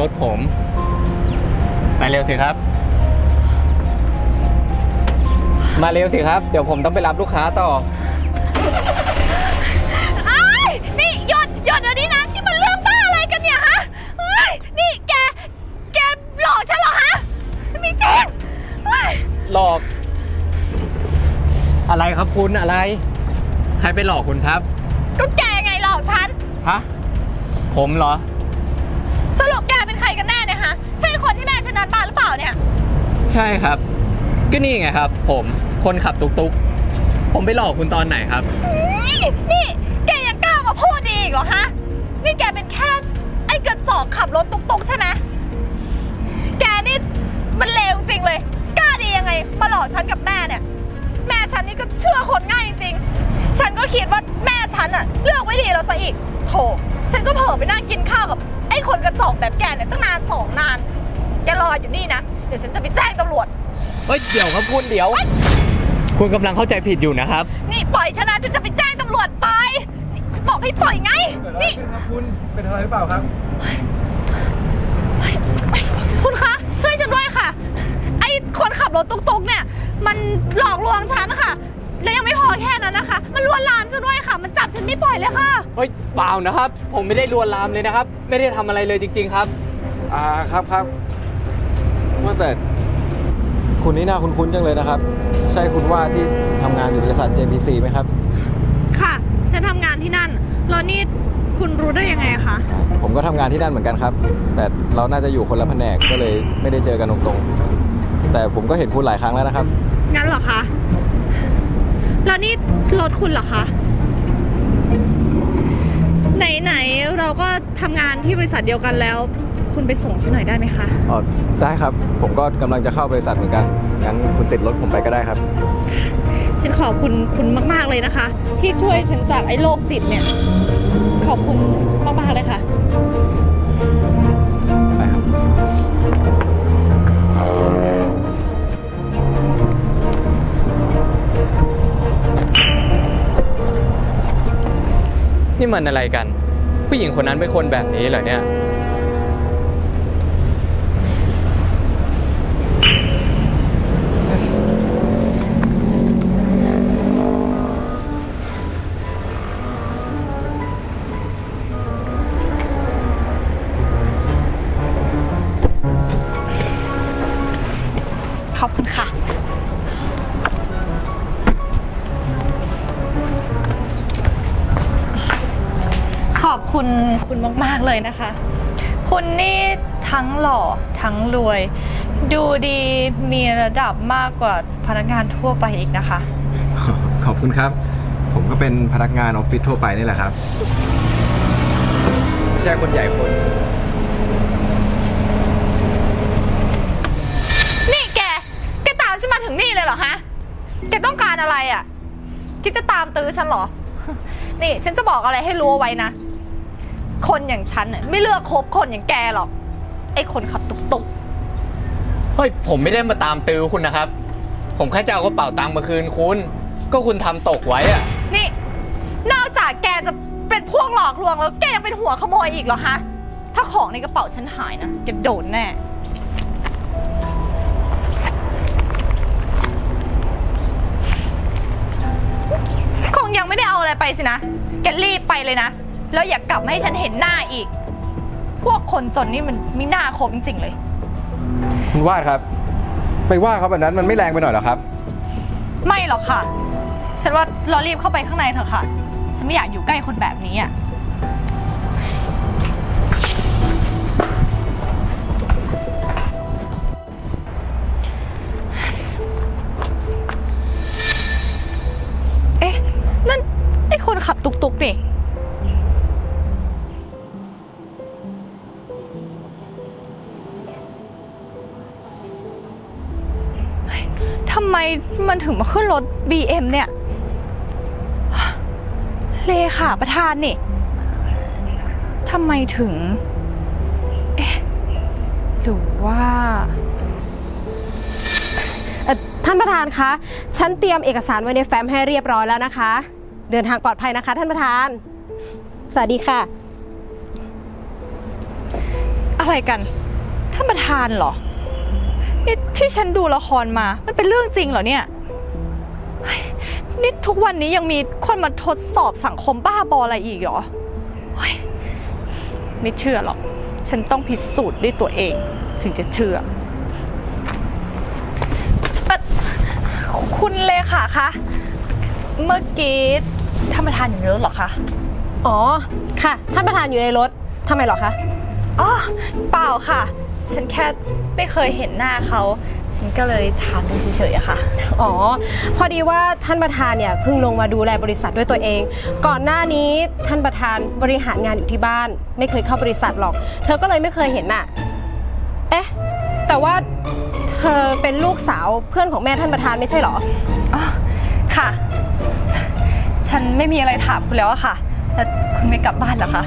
รับรถผมไปเร็วสิครับ มาเร็วสิครับ เดี๋ยวผมต้องไปรับลูกค้าต่อ ไอ้ายนี่หยุดหยุดเดี๋ยวนี้นะนี่มันเรื่องบ้าอะไรกันเนี่ยฮะเฮ้ยนี่แก แกหลอกฉันเหรอฮะไม่จริงเฮ้ยหลอก อะไรครับคุณอะไร ใครไปหลอกคุณครับ ก็แกไงหลอกฉัน ฮะ ผมเหรอ ใช่ครับ ก็นี่ไงครับ ผมคนขับตุกตุกๆผมไปหลอกคุณตอนไหนครับ นี่นี่แกยังกล้ามาพูดอีกเหรอฮะ นี่แกเป็นแค่ไอ้กระจอกขับรถตุกๆใช่ไหมแกนี่มันเลวจริงเลย กล้าดียังไง มาหลอกฉันกับแม่เนี่ย แม่ฉันนี่ก็เชื่อคนง่ายจริงๆฉันก็คิดว่าแม่ฉันอะเลือกไม่ดีแล้วซะอีกโถฉันก็เผลอไปนั่งกินข้าวกับไอ้คนกระจอกแบบแกเนี่ยตั้งนานสองนาน แกรออยู่นี่นะ เดี๋ยวฉันจะไปแจ้งตำรวจ เฮ้ยเดี๋ยวครับคุณเดี๋ยว คุณกำลังเข้าใจผิดอยู่นะครับ นี่ปล่อยฉันนะฉันจะไปแจ้งตำรวจไปนี่ฉันบอกให้ปล่อยไง นี่ครับคุณเป็นอะไรหรือเปล่าครับ คุณคะช่วยฉันด้วยค่ะ ไอ้คนขับรถตุกๆเนี่ย มันหลอกลวงฉันค่ะ และยังไม่พอแค่นั้นนะคะ มันลวนลามฉันด้วยค่ะ มันจับฉันไม่ปล่อยเลยค่ะ เฮ้ยเปล่านะครับ ผมไม่ได้ลวนลามเลยนะครับ ไม่ได้ทำอะไรเลยจริง ๆ ครับ อ่าครับครับว่า แต่คุณนี่น่าคุ้นๆจังเลยนะครับ ใช่คุณว่าที่ทำงานอยู่บริษัท JPC ไหมครับ ค่ะ ฉันทำงานที่นั่น แล้วนี่คุณรู้ได้ยังไงคะ ผมก็ทำงานที่นั่นเหมือนกันครับ แต่เราน่าจะอยู่คนละแผนกก็เลยไม่ได้เจอกันตรงๆ แต่ผมก็เห็นคุณหลายครั้งแล้วนะครับ งั้นเหรอคะ แล้วนี่รถคุณเหรอคะ ไหนๆเราก็ทำงานที่บริษัทเดียวกันแล้ว คุณไปส่งฉันหน่อยได้ไหมคะ อ๋อได้ครับ ผมก็กำลังจะเข้าบริษัทเหมือนกัน งั้นคุณติดรถผมไปก็ได้ครับ ฉันขอบคุณคุณมาก ๆ เลยนะคะ ที่ช่วยฉันจากไอ้โรคจิตเนี่ย ขอบคุณมาก ๆ เลยค่ะ ไปครับ นี่มันอะไรกัน ผู้หญิงคนนั้นเป็นคนแบบนี้เหรอเนี่ย เลยนะคะ คุณนี่ทั้งหล่อทั้งรวย ดูดีมีระดับมากกว่าพนักงานทั่วไปอีกนะคะ ขอบคุณครับ ผมก็เป็นพนักงานออฟฟิศทั่วไปนี่แหละครับไม่ใช่คนใหญ่คน นี่แก แกตามฉันมาถึงนี่เลยเหรอฮะ แกต้องการอะไรอะ่ะ คิดจะตามตื้อฉันเหรอ นี่ฉันจะบอกอะไรให้รู้เอาไว้นะ คนอย่างฉันน่ะไม่เลือกคบคนอย่างแกหรอก ไอ้คนขับตุกตุกเฮ้ยผมไม่ได้มาตามตื้อคุณนะครับ ผมแค่จะเอากระเป๋าตังค์มาคืนคุณ ก็คุณทำตกไว้อะๆนี่ นอกจากแกจะเป็นพวกหลอกลวงแล้วแกยังเป็นหัวขโมยอีกเหรอฮะ ถ้าของในกระเป๋าฉันหายนะแกโดนแน่ คงยังไม่ได้เอาอะไรไปสินะ แกรีบไปเลยนะ แล้วอย่ากลับมาให้ฉันเห็นหน้าอีก พวกคนจนนี่มันไม่น่าคบจริงๆเลย คุณวาดครับ ไปว่าเขาแบบนั้นมันไม่แรงไปหน่อยเหรอครับ ไม่หรอกค่ะ ฉันว่าเรารีบเข้าไปข้างในเถอะค่ะ ฉันไม่อยากอยู่ใกล้คนแบบนี้อะ เอ๊ะ นั่นไอ้คนขับตุกตุกๆนี่ ไมมันถึงมาขึ้นรถ BM เนี่ย เลขาประธานนี่ทำไมถึง เอ๊ะ หรือว่าเอ่อท่านประธานคะ ฉันเตรียมเอกสารไว้ในแฟ้มให้เรียบร้อยแล้วนะคะ เดินทางปลอดภัยนะคะ ท่านประธาน สวัสดีค่ะ อะไรกัน ท่านประธานเหรอ นี่ที่ฉันดูละครมา มันเป็นเรื่องจริงเหรอเนี่ยเฮ้ยนี่ทุกวันนี้ยังมีคนมาทดสอบสังคมบ้าบออะไรอีกเหรอเฮ้ยไม่เชื่อหรอก ฉันต้องพิสูจน์ด้วยตัวเอง ถึงจะเชื่อเอ่อคุณเลขาคะ เมื่อกี้ท่านประธานอยู่ในรถเหรอคะ อ๋อ ค่ะ ท่านประธานอยู่ในรถ ทำไมเหรอคะ อ๋อ เปล่าค่ะ ฉันแค่ไม่เคยเห็นหน้าเขา ฉันก็เลยถามดูเฉยๆอะค่ะ อ๋อ พอดีว่าท่านประธานเนี่ยเพิ่งลงมาดูแลบริษัทด้วยตัวเอง ก่อนหน้านี้ท่านประธานบริหารงานอยู่ที่บ้าน ไม่เคยเข้าบริษัทหรอก เธอก็เลยไม่เคยเห็นน่ะ เอ๊ะ แต่ว่าเธอเป็นลูกสาวเพื่อนของแม่ท่านประธานไม่ใช่เหรอ อ๋อ ค่ะ ฉันไม่มีอะไรถามคุณแล้วอะค่ะ แต่คุณไม่กลับบ้านเหรอคะ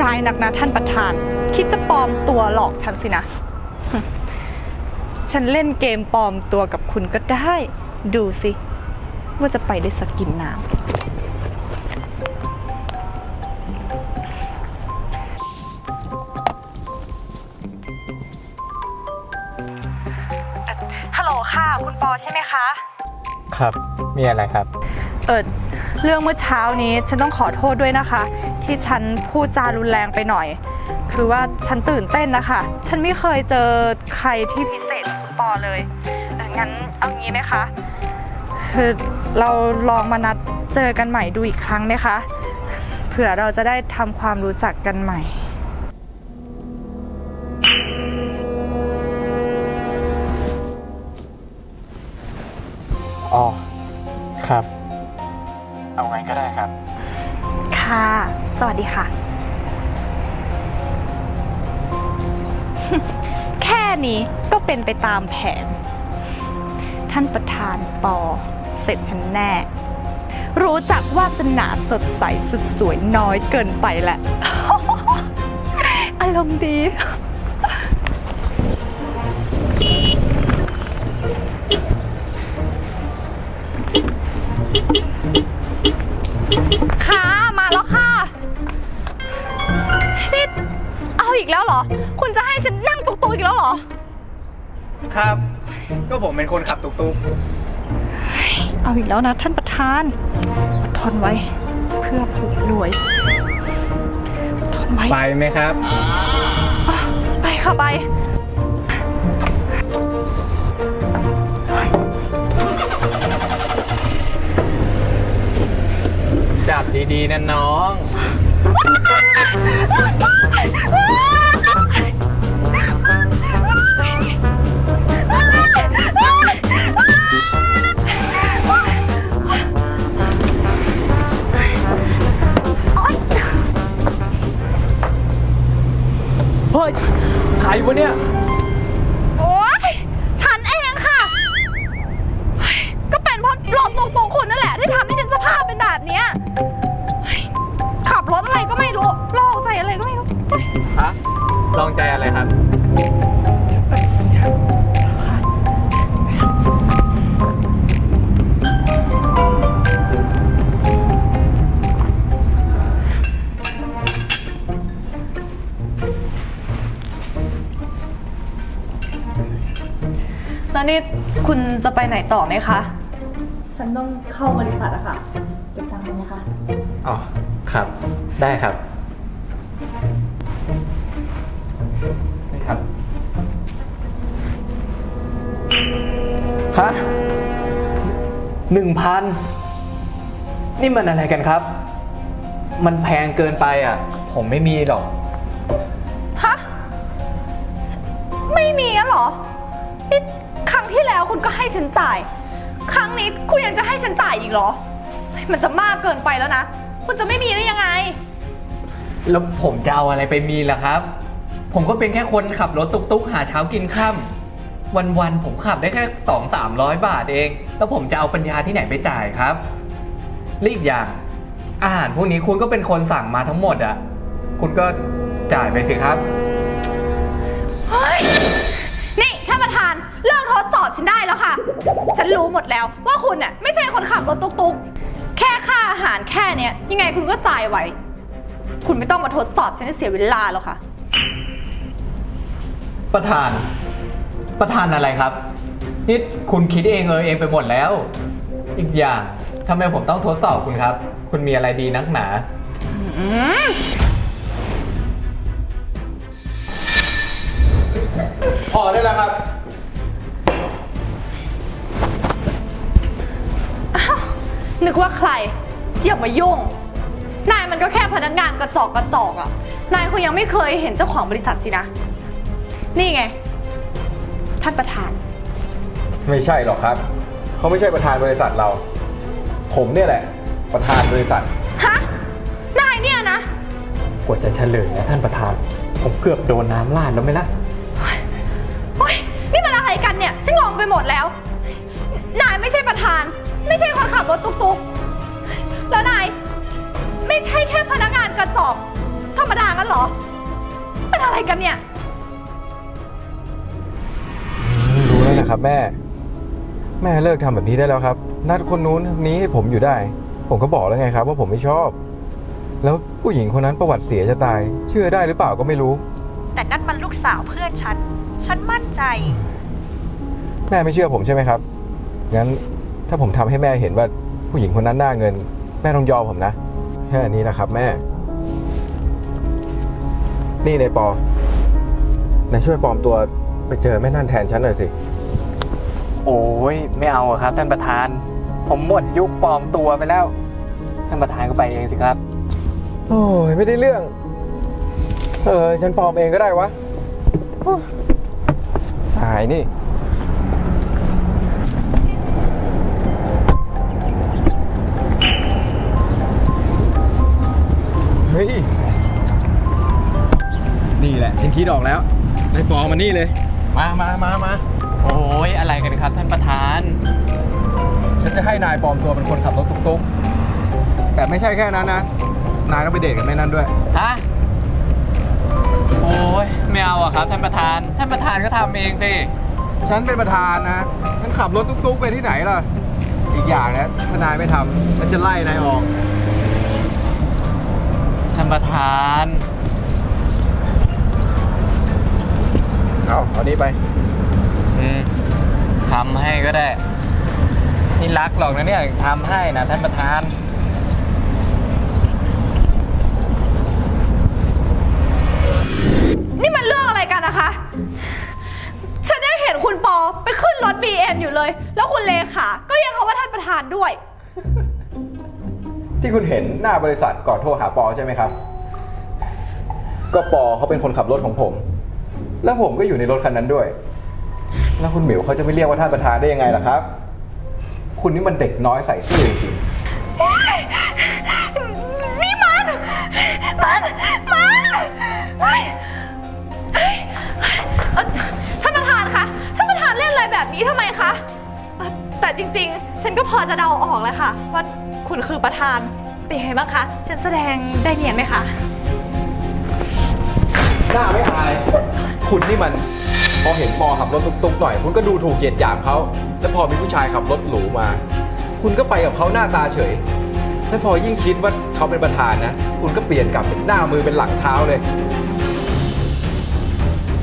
ร้ายนักนะท่านประธาน คิดจะปลอมตัวหลอกฉันสินะ ฉันเล่นเกมปลอมตัวกับคุณก็ได้ ดูสิ ว่าจะไปได้สักกินน้ำฮัลโหลค่ะ คุณปอใช่ไหมคะ ครับ มีอะไรครับ เออเรื่องเมื่อเช้านี้ฉันต้องขอโทษด้วยนะคะ ที่ฉันพูดจารุนแรงไปหน่อย คือว่าฉันตื่นเต้นนะคะ ฉันไม่เคยเจอใครที่พิเศษเหมือนคุณปอเลยเอองั้นเอางี้ไหมคะ คือเราลองมานัดเจอกันใหม่ดูอีกครั้งไหมคะ เผื่อเราจะได้ทำความรู้จักกันใหม่ อ๋อ ครับ วัสดีค่ะ แค่นี้ก็เป็นไปตามแผน ท่านประธานปอ เสร็จฉันแน่ รู้จักวาสนาสดใสสุดสวยน้อยเกินไปแหละ อารมณ์ดี คุณจะให้ฉันนั่งตุกๆอีกแล้วเหรอ ครับ ก็ผมเป็นคนขับตุกเอาอีกแล้วนะท่านประธานอดทนไว้ เพื่อผูกรวยอดทนไว้ๆไปไหมครับ ไปค่ะไปจับดีๆนะน้อง ไปไหนต่อไหมคะ ฉันต้องเข้าบริษัทอะค่ะเก็บตังค์ไหมคะ อ๋อ ครับ ได้ครับนี่ครับ ฮะหนึ่งพันนี่มันอะไรกันครับ มันแพงเกินไปอะ ผมไม่มีหรอก ฮะ ไม่มีงั้นเหรอนี่ครั้งที่แล้ว คุณก็ให้ฉันจ่าย ครั้งนี้คุณยังจะให้ฉันจ่ายอีกเหรอ มันจะมากเกินไปแล้วนะ คุณจะไม่มีได้ยังไง แล้วผมจะเอาอะไรไปมีล่ะครับ ผมก็เป็นแค่คนขับรถตุกๆ หาเช้ากินค่ำวันๆผมขับได้แค่สองสามร้อยบาทเอง แล้วผมจะเอาปัญญาที่ไหนไปจ่ายครับและอีกอย่าง อาหารพวกนี้คุณก็เป็นคนสั่งมาทั้งหมดอะคุณก็จ่ายไปสิครับ เฮ้ย ฉันได้แล้วค่ะ ฉันรู้หมดแล้วว่าคุณน่ะไม่ใช่คนขับรถตุ๊กๆ แค่ค่าอาหารแค่เนี้ยยังไงคุณก็จ่ายไหว คุณไม่ต้องมาทดสอบฉันให้เสียเวลาหรอกค่ะ ประธาน ประธานอะไรครับ นี่คุณคิดเองเออเองไปหมดแล้ว อีกอย่างทำไมผมต้องทดสอบคุณครับ คุณมีอะไรดีนักหนาพอได้แล้วครับ นึกว่าใครอย่ามายุ่ง นายมันก็แค่พนักงานกระจอกกระจอกอะนายคงยังไม่เคยเห็นเจ้าของบริษัทสินะ นี่ไง ท่านประธาน ไม่ใช่หรอกครับ เขาไม่ใช่ประธานบริษัทเรา ผมเนี่ยแหละ ประธานบริษัท ฮะ นายเนี่ยนะ กว่าจะเฉลยนะท่านประธาน ผมเกือบโดนน้ำลาดแล้วไหมล่ะ โอ๊ยนี่มันอะไรกันเนี่ย ฉันงงไปหมดแล้ว นายไม่ใช่ประธาน ไม่ใช่คนขับรถตุ๊กๆ แล้วนาย ไม่ใช่แค่พนักงานกระจอกธรรมดากันเหรอ เป็นอะไรกันเนี่ย รู้แล้วนะครับแม่ แม่เลิกทำแบบนี้ได้แล้วครับ นัดคนนู้นคนนี้ให้ผมอยู่ได้ ผมก็บอกแล้วไงครับ ว่าผมไม่ชอบ แล้วผู้หญิงคนนั้นประวัติเสียจะตาย เชื่อได้หรือเปล่าก็ไม่รู้ แต่นั่นมันลูกสาวเพื่อนฉัน ฉันมั่นใจ แม่ไม่เชื่อผมใช่ไหมครับ งั้น ถ้าผมทำให้แม่เห็นว่าผู้หญิงคนนั้นหน้าเงิน แม่ต้องยอมผมนะ แค่นี้นะครับ แม่ นี่นายปอนายช่วยปลอมตัวไปเจอแม่นั่นแทนฉันหน่อยสิ โอ้ยไม่เอาอะครับ ท่านประธาน ผมหมดยุคปลอมตัวไปแล้ว ท่านประธานก็ไปเองสิครับ โอ้ยไม่ได้เรื่อง เออฉันปลอมเองก็ได้วะโอ้ยตายนี่ เฮ้ย นี่แหละฉันคิดออกแล้วนายปลอมมานี่เลย มามามามาโอ้ยอะไรกันครับ ท่านประธาน ฉันจะให้นายปลอมตัวเป็นคนขับรถตุ๊กๆ แต่ไม่ใช่แค่นั้นนะ นายต้องไปเดทกับแม่นั่นด้วย ฮะ โอ้ยไม่เอาอะครับ ท่านประธาน ท่านประธานก็ทำเองสิ ฉันเป็นประธานนะ ฉันขับรถตุ๊กๆไปที่ไหนล่ะ อีกอย่างนะถ้านายไม่ทำฉันจะไล่นายออกท่านประธาน เอาเอานี้ไป อืมทำให้ก็ได้ นี่รักหรอกนะเนี่ยทำให้นะท่านประธาน นี่มันเรื่องอะไรกันนะคะ ฉันยังเห็นคุณปอไปขึ้นรถ BM อยู่เลย แล้วคุณเลขาก็ยังเอาว่าท่านประธานด้วย ที่คุณเห็นหน้าบริษัทก่อนโทรหาปอใช่ไหมครับ ก็ปอเขาเป็นคนขับรถของผม แล้วผมก็อยู่ในรถคันนั้นด้วย แล้วคุณหมิวเขาจะไม่เรียกว่าท่านประธานได้ยังไงล่ะครับ คุณนี่มันเด็กน้อยใส่ซื่อจริงนี่มัน มัน มันเฮ้ยเฮ้ยเอ่อท่านประธานคะ ท่านประธานเล่นอะไรแบบนี้ทำไมคะเอ่อแต่จริงๆ ฉันก็พอจะเดาออกเลยค่ะว่า คุณคือประธาน เป็นยังไงบ้างคะ ฉันแสดงได้เนียนไหมคะ หน้าไม่อาย คุณนี่มัน พอเห็นปอขับรถตุ๊กๆหน่อย คุณก็ดูถูกเหยียดหยามเขา แล้วพอมีผู้ชายขับรถหรูมา คุณก็ไปกับเขาหน้าตาเฉย แล้วพอยิ่งคิดว่าเขาเป็นประธานนะ คุณก็เปลี่ยนกลับจากหน้ามือเป็นหลังเท้าเลย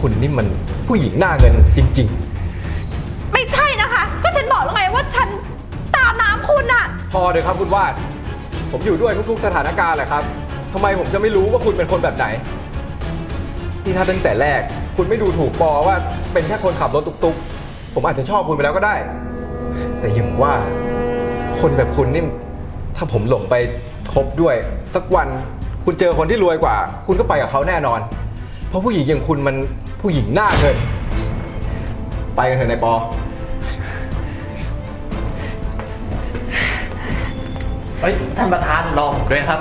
คุณนี่มันผู้หญิงหน้าเงินจริงไม่ใช่นะคะ ก็ฉันบอกแล้วไงว่าฉันตามน้ำคุณอะๆ พอเลยครับคุณวาด ผมอยู่ด้วยทุกๆสถานการณ์แหละครับทำไมผมจะไม่รู้ว่าคุณเป็นคนแบบไหนที่ถ้าตั้งแต่แรก คุณไม่ดูถูกปอว่าเป็นแค่คนขับรถตุกๆ ผมอาจจะชอบคุณไปแล้วก็ได้ แต่ยังว่า คนแบบคุณนี่ถ้าผมหลงไปคบด้วย สักวันคุณเจอคนที่รวยกว่า คุณก็ไปกับเขาแน่นอน เพราะผู้หญิงอย่างคุณมันผู้หญิงหน้าเงินไปกันเถอะนายปอ เฮ้ยท่านประธานรอผมด้วยครับ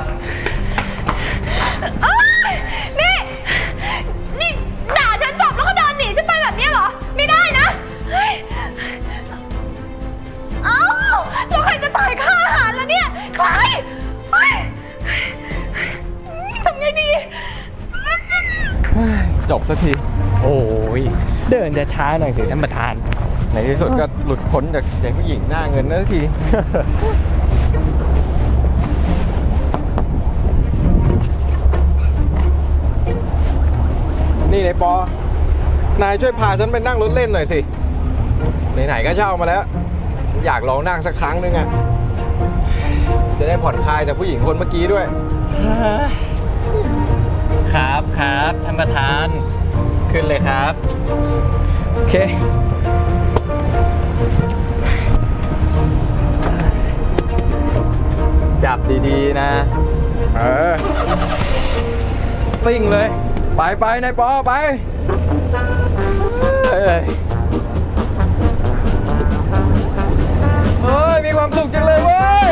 นี่ นี่ด่าฉันจบแล้วก็เดินหนีฉันไปแบบนี้เหรอ ไม่ได้นะเฮ้ยเอ้าแล้วใครจะจ่ายค่าอาหารแล้วเนี่ย ใครเฮ้ยทำไงดี จบสักที โอ้ย เดินจะช้าหน่อยสิท่านประธาน ในที่สุดก็หลุดพ้นจากเด็กผู้หญิงหน้าเงินนั่นสักที นี่นายปอ นายช่วยพาฉันไปนั่งรถเล่นหน่อยสิ ไหนๆก็เช่ามาแล้ว อยากลองนั่งสักครั้งนึงอะจะได้ผ่อนคลายจากผู้หญิงคนเมื่อกี้ด้วย ครับครับท่านประธาน ขึ้นเลยครับ โอเค จับดีๆนะ เออ ติ้งเลย ไปไปนายปอไปเฮ้ยมีความสุขจังเลยเว้ย